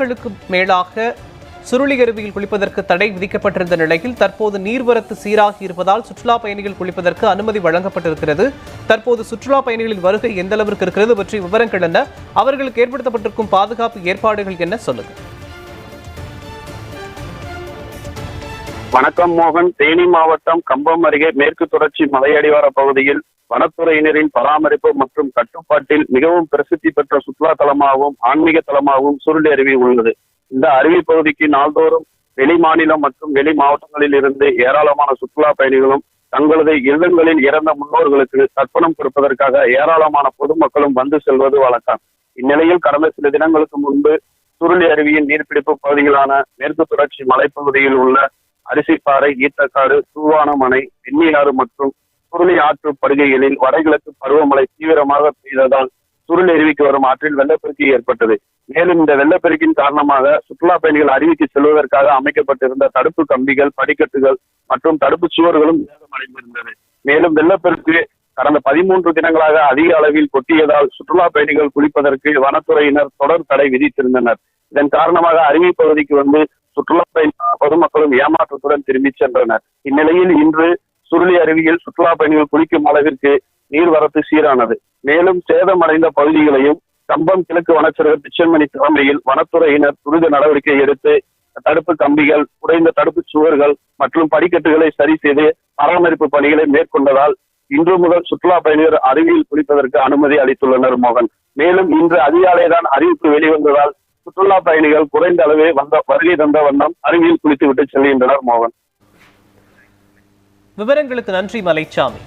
நாட்களுக்கு மேலாக சுருளி அருவியில் குளிப்பதற்கு தடை விதிக்கப்பட்டிருந்த நிலையில் தற்போது நீர்வரத்து சீராகி இருப்பதால் சுற்றுலா பயணிகள் குளிப்பதற்கு அனுமதி வழங்கப்பட்டிருக்கிறது. தற்போது சுற்றுலா பயணிகளின் வருகை எந்த அளவிற்கு இருக்கிறது பற்றி விவரங்கள் என்ன? அவர்களுக்கு ஏற்படுத்தப்பட்டிருக்கும் பாதுகாப்பு ஏற்பாடுகள் என்ன? சொல்லுங்க. வணக்கம் மோகன். தேனி மாவட்டம் கம்பம் அருகே மேற்கு தொடர்ச்சி மலையடிவார பகுதியில் வனத்துறையினரின் பராமரிப்பு மற்றும் கட்டுப்பாட்டில் மிகவும் பிரசித்தி பெற்ற சுற்றுலா தலமாகவும் ஆன்மீக தலமாகவும் சுருளி அருவி உள்ளது. இந்த அருவி பகுதிக்கு நாள்தோறும் வெளி மாநிலம் மற்றும் வெளி மாவட்டங்களில் இருந்து ஏராளமான சுற்றுலா பயணிகளும் தங்களது இல்லங்களில் இறந்த முன்னோர்களுக்கு தர்ப்பணம் கொடுப்பதற்காக ஏராளமான பொதுமக்களும் வந்து செல்வது வழக்கம். இந்நிலையில் கடந்த சில தினங்களுக்கு முன்பு சுருளி அருவியின் நீர்பிடிப்பு பகுதிகளான மேற்கு தொடர்ச்சி மலைப்பகுதியில் உள்ள அரிசிப்பாறை ஈத்தக்காடு தூவானமனை வெண்ணியாறு மற்றும் சுருளி ஆற்று படுகைகளில் வடகிழக்கு பருவமழை தீவிரமாக பெய்ததால் சுருள் அருவிக்கு வரும் ஆற்றில் வெள்ளப்பெருக்கு ஏற்பட்டது. மேலும் இந்த வெள்ளப்பெருக்கின் காரணமாக சுற்றுலா பயணிகள் அருவிக்கு செல்வதற்காக அமைக்கப்பட்டிருந்த தடுப்பு கம்பிகள் படிக்கட்டுகள் மற்றும் தடுப்பு சுவர்களும் சேதமடைந்திருந்தது மேலும் வெள்ளப்பெருக்கு கடந்த பதிமூன்று தினங்களாக அதிக அளவில் கொட்டியதால் சுற்றுலா பயணிகள் குளிப்பதற்கு வனத்துறையினர் தொடர் தடை விதித்திருந்தனர். இதன் காரணமாக அருவி பகுதிக்கு வந்து சுற்றுலா பயணி பொதுமக்களும் ஏமாற்றத்துடன் திரும்பி சென்றனர். இந்நிலையில் இன்று சுருளி அருவியில் சுற்றுலா பயணிகள் குளிக்கும் அளவிற்கு நீர்வரத்து சீரானது. மேலும் சேதமடைந்த பகுதிகளையும் கம்பம் கிழக்கு வனச்சரக பிச்சன்மணி தலைமையில் வனத்துறையினர் துரித நடவடிக்கை எடுத்து தடுப்பு கம்பிகள் உடைந்த தடுப்பு சுவர்கள் மற்றும் படிக்கட்டுகளை சரி செய்து பராமரிப்பு பணிகளை மேற்கொண்டதால் இன்று முதல் சுற்றுலா பயணிகள் அருவியில் குளிப்பதற்கு அனுமதி அளித்துள்ளனர் மோகன். மேலும் இன்று அதிகாலைதான் அறிவிப்பு வெளிவந்ததால் சுற்றுலா பயணிகள் குறைந்த அளவே வந்த வருகை தந்த வண்ணம் அருவியில் குளித்துவிட்டு செல்கின்றனர் மோகன். விவரங்களுக்கு நன்றி மலைச்சாமி.